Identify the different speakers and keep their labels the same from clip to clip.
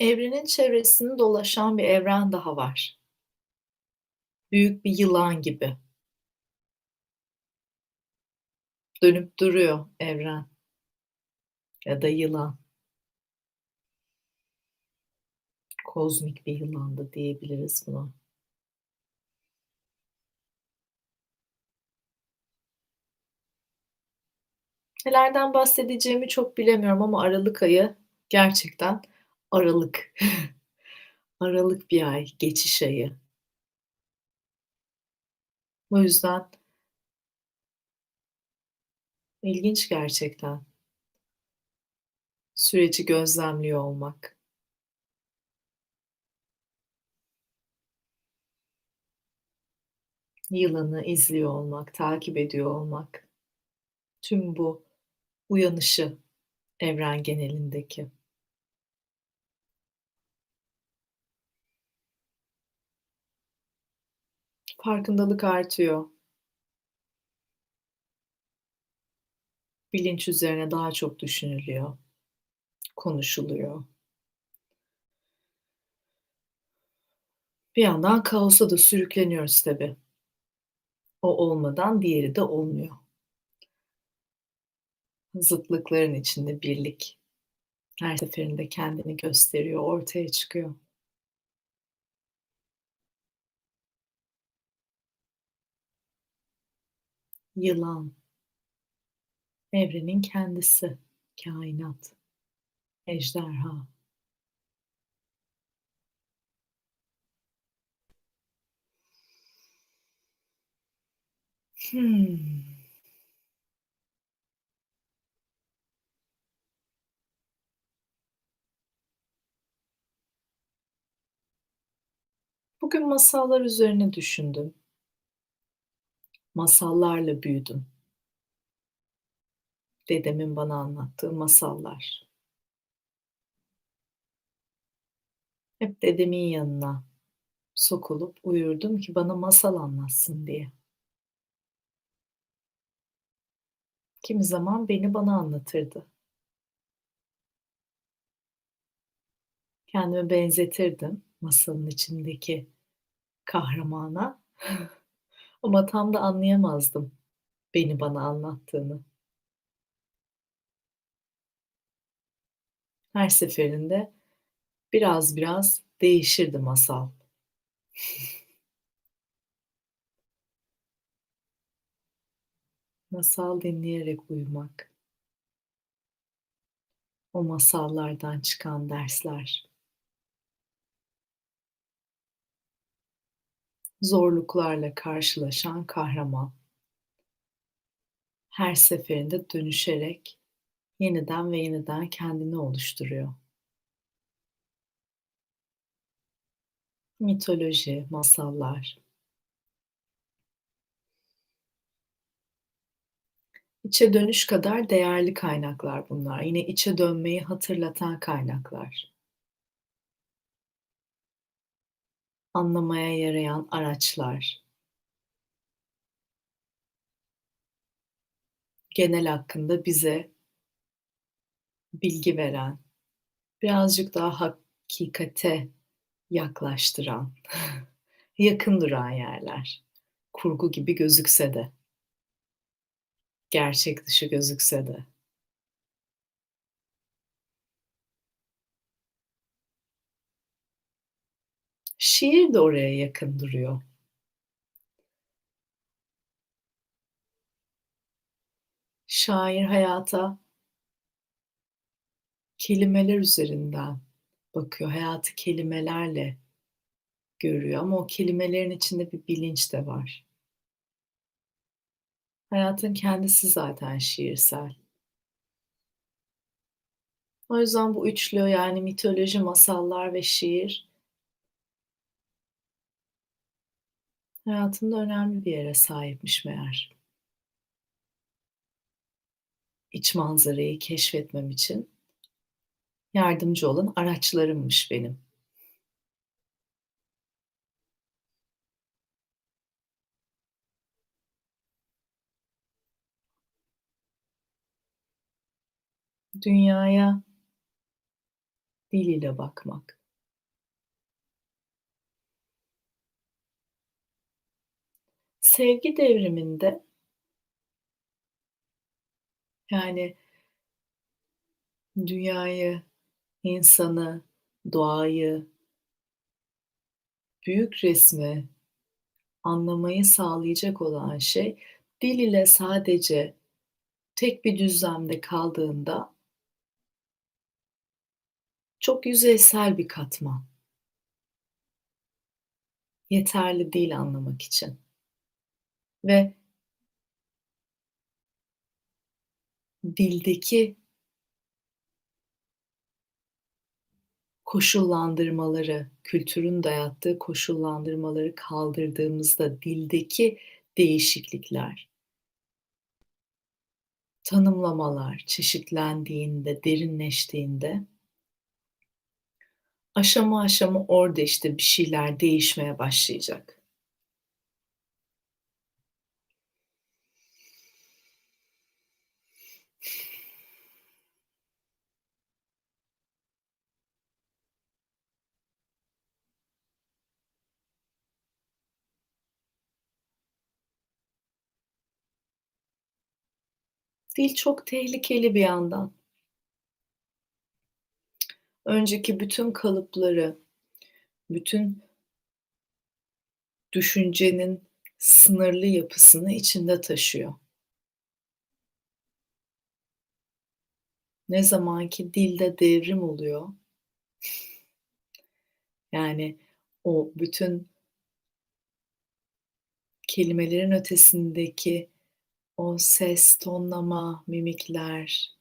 Speaker 1: Evrenin çevresini dolaşan bir evren daha var. Büyük bir yılan gibi. Dönüp duruyor evren. Ya da yılan. Kozmik bir yılan da diyebiliriz buna. Nelerden bahsedeceğimi çok bilemiyorum ama aralık ayı gerçekten aralık. Aralık bir ay, geçiş ayı. O yüzden İlginç gerçekten. Süreci gözlemliyor olmak. Yılanı izliyor olmak, takip ediyor olmak. Tüm bu uyanışı evren genelindeki. Farkındalık artıyor. Bilinç üzerine daha çok düşünülüyor, konuşuluyor. Bir yandan kaosa da sürükleniyoruz tabii. O olmadan diğeri de olmuyor. Zıtlıkların içinde birlik her seferinde kendini gösteriyor, ortaya çıkıyor. Yılan. Evrenin kendisi, kainat, ejderha. Hımm. Bugün masallar üzerine düşündüm. Masallarla büyüdüm. Dedemin bana anlattığı masallar. Hep dedemin yanına sokulup uyurdum ki bana masal anlatsın diye. Kimi zaman beni bana anlatırdı. Kendimi benzetirdim masalın içindeki kahramana ama tam da anlayamazdım beni bana anlattığını. Her seferinde biraz biraz değişirdi masal. Masal dinleyerek uyumak. O masallardan çıkan dersler. Zorluklarla karşılaşan kahraman. Her seferinde dönüşerek yeniden ve yeniden kendini oluşturuyor. Mitoloji, masallar. İçe dönüş kadar değerli kaynaklar bunlar. Yine içe dönmeyi hatırlatan kaynaklar. Anlamaya yarayan araçlar. Genel hakkında bize bilgi veren, birazcık daha hakikate yaklaştıran, yakın duran yerler. Kurgu gibi gözükse de. Gerçek dışı gözükse de. Şiir de oraya yakın duruyor. Şair hayata kelimeler üzerinden bakıyor. Hayatı kelimelerle görüyor ama o kelimelerin içinde bir bilinç de var. Hayatın kendisi zaten şiirsel. O yüzden bu üçlü yani mitoloji, masallar ve şiir hayatımda önemli bir yere sahipmiş meğer. İç manzarayı keşfetmem için yardımcı olan araçlarımmış benim. Dünyaya Dil ile bakmak. Sevgi devriminde yani dünyayı, insanı, doğayı büyük resmi anlamayı sağlayacak olan şey, dil ile sadece tek bir düzlemde kaldığında çok yüzeysel bir katman. Yeterli değil anlamak için. Ve dildeki koşullandırmaları, kültürün dayattığı koşullandırmaları kaldırdığımızda dildeki değişiklikler tanımlamalar çeşitlendiğinde, derinleştiğinde aşama aşama orada, işte, bir şeyler değişmeye başlayacak. Dil çok tehlikeli bir yandan. Önceki bütün kalıpları, bütün düşüncenin sınırlı yapısını içinde taşıyor. Ne zaman ki dilde devrim oluyor yani o bütün kelimelerin ötesindeki o ses, tonlama, mimikler,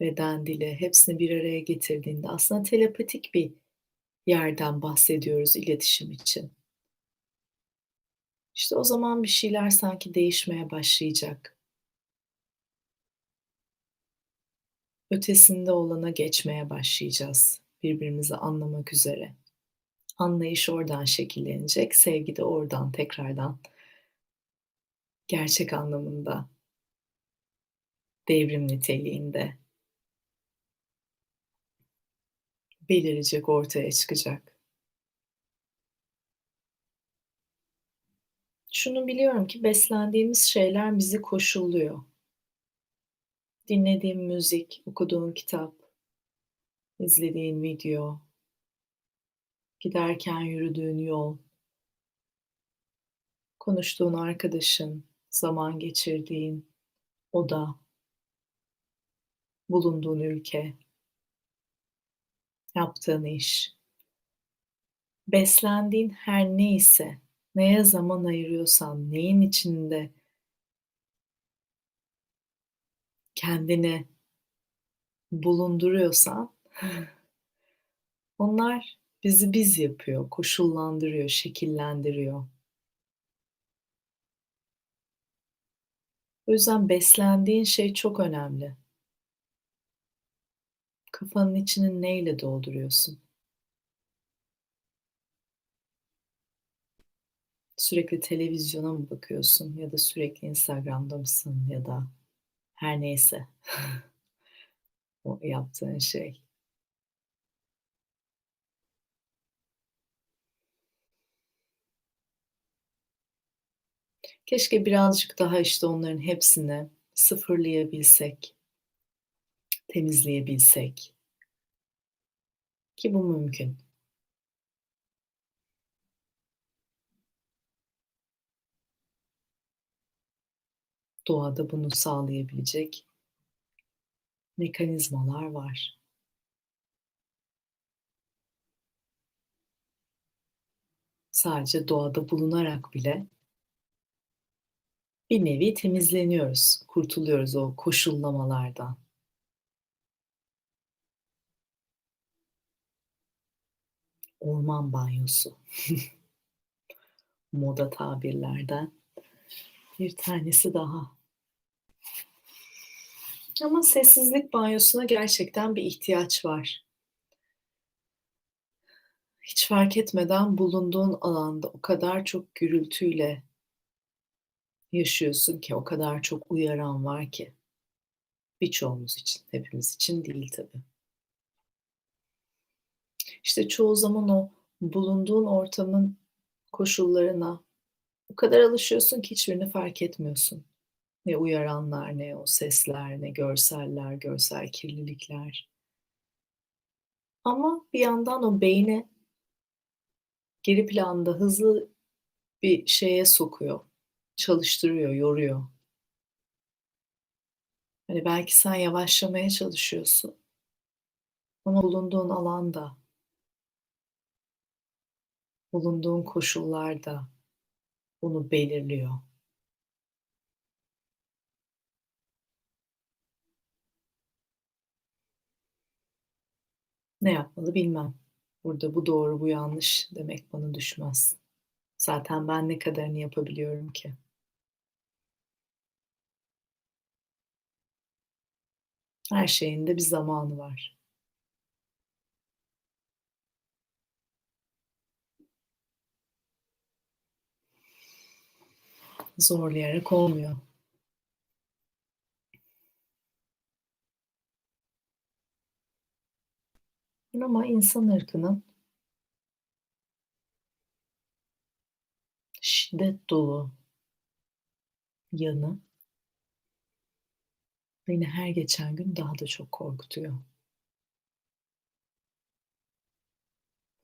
Speaker 1: beden dili hepsini bir araya getirdiğinde aslında telepatik bir yerden bahsediyoruz iletişim için. İşte o zaman bir şeyler sanki değişmeye başlayacak. Ötesinde olana geçmeye başlayacağız birbirimizi anlamak üzere. Anlayış oradan şekillenecek, sevgi de oradan tekrardan gerçek anlamında devrim niteliğinde belirecek, ortaya çıkacak. Şunu biliyorum ki beslendiğimiz şeyler bizi koşulluyor. Dinlediğin müzik, okuduğun kitap, izlediğin video, giderken yürüdüğün yol, konuştuğun arkadaşın, zaman geçirdiğin oda, bulunduğun ülke, yaptığın iş, beslendiğin her neyse, neye zaman ayırıyorsan, neyin içinde kendini bulunduruyorsan onlar bizi biz yapıyor, koşullandırıyor, şekillendiriyor. O yüzden beslendiğin şey çok önemli. Kafanın içini neyle dolduruyorsun? Sürekli televizyona mı bakıyorsun ya da sürekli Instagram'da mısın ya da her neyse o yaptığın şey. Keşke birazcık daha, işte, onların hepsini sıfırlayabilsek, temizleyebilsek. Ki bu mümkün. Doğada bunu sağlayabilecek mekanizmalar var. Sadece doğada bulunarak bile bir nevi temizleniyoruz, kurtuluyoruz o koşullamalardan. Orman banyosu. Moda tabirlerden bir tanesi daha. Ama sessizlik banyosuna gerçekten bir ihtiyaç var. Hiç fark etmeden bulunduğun alanda o kadar çok gürültüyle yaşıyorsun ki, o kadar çok uyaran var ki. Birçoğumuz için, hepimiz için değil tabii. İşte, çoğu zaman o bulunduğun ortamın koşullarına o kadar alışıyorsun ki hiçbirini fark etmiyorsun. Ne uyaranlar, ne o sesler, ne görseller, görsel kirlilikler. Ama bir yandan o beyni geri planda hızlı bir şeye sokuyor, çalıştırıyor, yoruyor. Hani, belki sen yavaşlamaya çalışıyorsun ama bulunduğun alan da bulunduğun koşullar da bunu belirliyor. Ne yapmalı bilmem. Burada bu doğru, bu yanlış demek bana düşmez. Zaten ben ne kadarını yapabiliyorum ki? Her şeyin de bir zamanı var. Zorlayarak olmuyor. Ama insan ırkının şiddet dolu yanı beni her geçen gün daha da çok korkutuyor.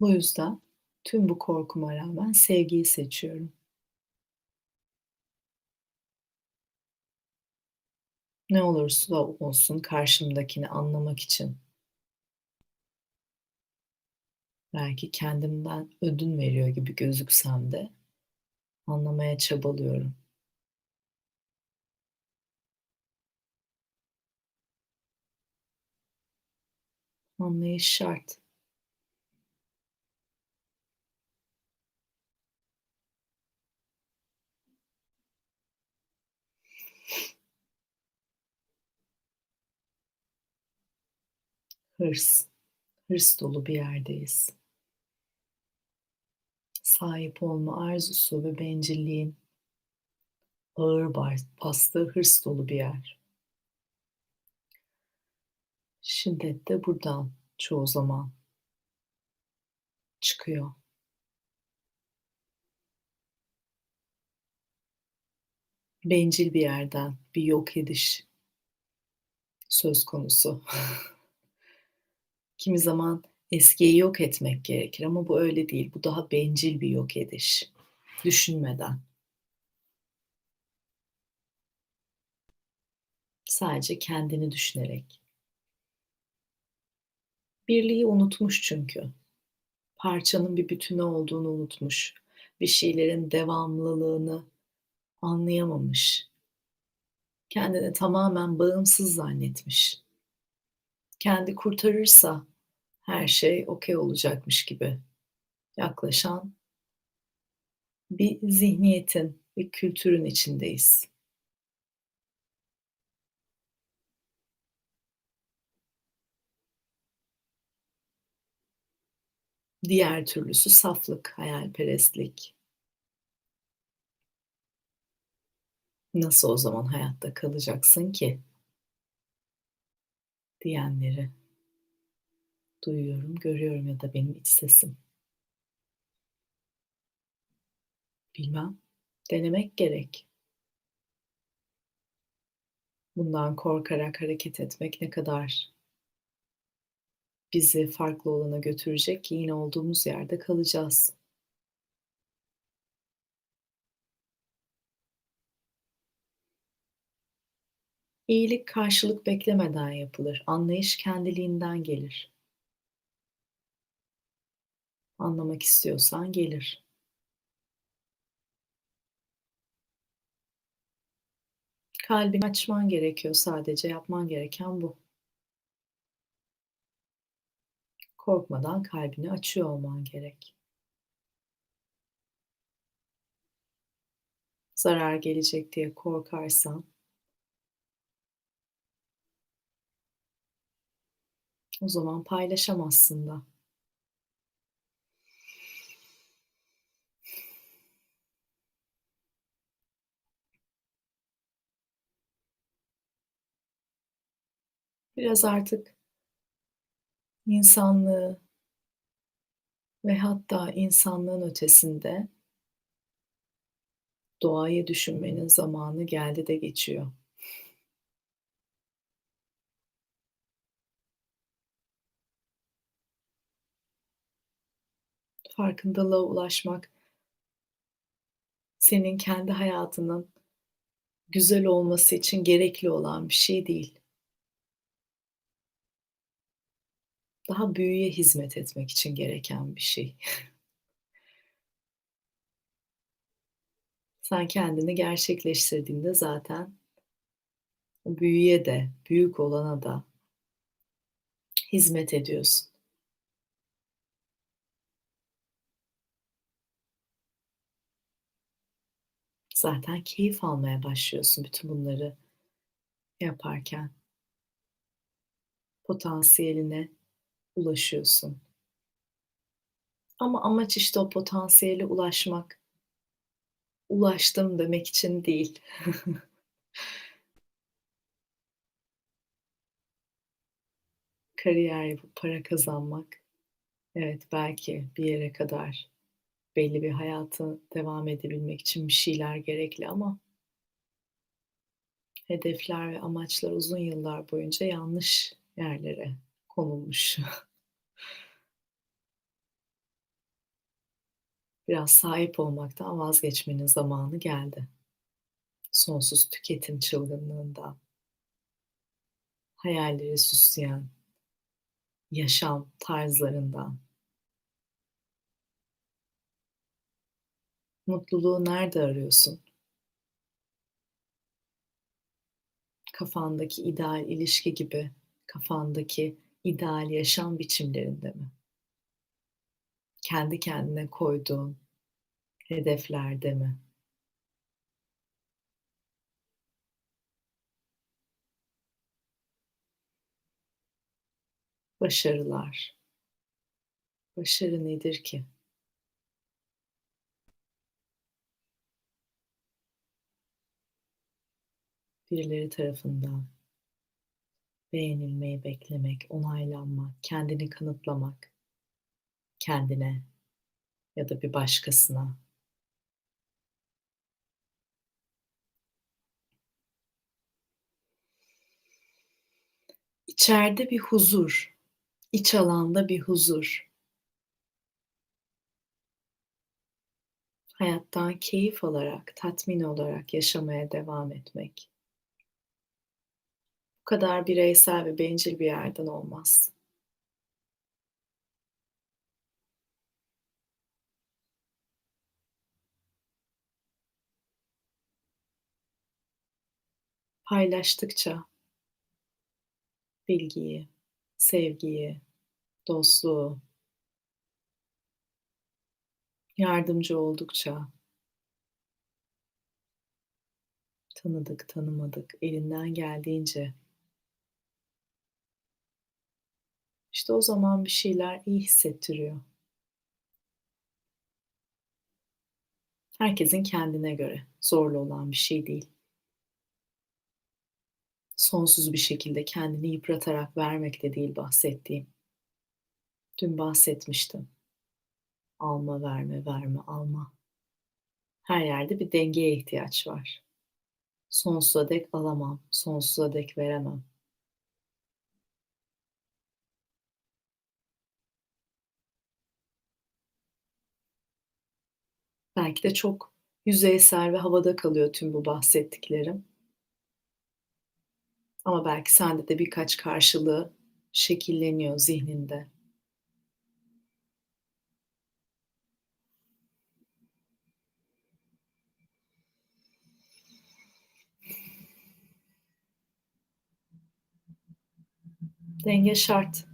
Speaker 1: Bu yüzden tüm bu korkuma rağmen sevgiyi seçiyorum. Ne olursa olsun karşımdakini anlamak için. Belki kendimden ödün veriyor gibi gözüksem de anlamaya çabalıyorum. Anlayış şart. Hırs, hırs dolu bir yerdeyiz. Sahip olma arzusu ve bencilliğin ağır bastığı hırs dolu bir yer. Şiddet de buradan çoğu zaman çıkıyor. Bencil bir yerden bir yok ediş söz konusu. Kimi zaman eskiyi yok etmek gerekir ama bu öyle değil. Bu daha bencil bir yok ediş. Düşünmeden. Sadece kendini düşünerek. Birliği unutmuş çünkü. Parçanın bir bütünü olduğunu unutmuş. Bir şeylerin devamlılığını anlayamamış. Kendini tamamen bağımsız zannetmiş. Kendi kurtarırsa her şey okay olacakmış gibi yaklaşan bir zihniyetin, bir kültürün içindeyiz. Diğer türlüsü saflık, hayalperestlik. Nasıl o zaman hayatta kalacaksın ki? Diyenleri duyuyorum, görüyorum ya da benim iç sesim. Bilmem, denemek gerek. Bundan korkarak hareket etmek ne kadar bizi farklı olana götürecek ki yine olduğumuz yerde kalacağız. İyilik karşılık beklemeden yapılır. Anlayış kendiliğinden gelir. Anlamak istiyorsan gelir. Kalbini açman gerekiyor sadece, yapman gereken bu. Korkmadan kalbini açıyor olman gerek. Zarar gelecek diye korkarsan o zaman paylaşamazsın da. Biraz artık insanlığı Ve hatta insanlığın ötesinde doğayı düşünmenin zamanı geldi de geçiyor. Farkındalığa ulaşmak senin kendi hayatının güzel olması için gerekli olan bir şey değil. Daha büyüye hizmet etmek için gereken bir şey. Sen kendini gerçekleştirdiğinde zaten büyüye de, büyük olana da hizmet ediyorsun. Zaten keyif almaya başlıyorsun bütün bunları yaparken. Potansiyeline ulaşıyorsun. Ama amaç işte o potansiyele ulaşmak. Ulaştım demek için değil. Kariyer yapıp para kazanmak, evet, belki bir yere kadar belli bir hayatı devam edebilmek için bir şeyler gerekli ama hedefler ve amaçlar uzun yıllar boyunca yanlış yerlere konulmuş. Biraz sahip olmaktan vazgeçmenin zamanı geldi. Sonsuz tüketim çılgınlığından, hayalleri süsleyen yaşam tarzlarından. Mutluluğu nerede arıyorsun? Kafandaki ideal ilişki gibi, kafandaki ideal yaşam biçimlerinde mi? Kendi kendine koyduğun hedeflerde mi? Başarılar. Başarı nedir ki? Birileri tarafından beğenilmeyi beklemek, onaylanmak, kendini kanıtlamak kendine ya da bir başkasına. İçeride bir huzur, iç alanda bir huzur. Hayattan keyif alarak, tatmin olarak yaşamaya devam etmek. Bu kadar bireysel ve bencil bir yerden olmaz. Paylaştıkça bilgiyi, sevgiyi, dostluğu yardımcı oldukça tanıdık, tanımadık, elinden geldiğince işte o zaman bir şeyler iyi hissettiriyor. Herkesin kendine göre zorlu olan bir şey değil. Sonsuz bir şekilde kendini yıpratarak vermek de değil bahsettiğim. Dün bahsetmiştim. Alma, verme, verme, alma. Her yerde bir dengeye ihtiyaç var. Sonsuza dek alamam, sonsuza dek veremem. Belki de çok yüzeysel ve havada kalıyor tüm bu bahsettiklerim. Ama belki sende de birkaç karşılığı şekilleniyor zihninde. Denge şart.